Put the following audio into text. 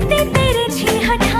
চিনতে পেরেছি হঠাৎ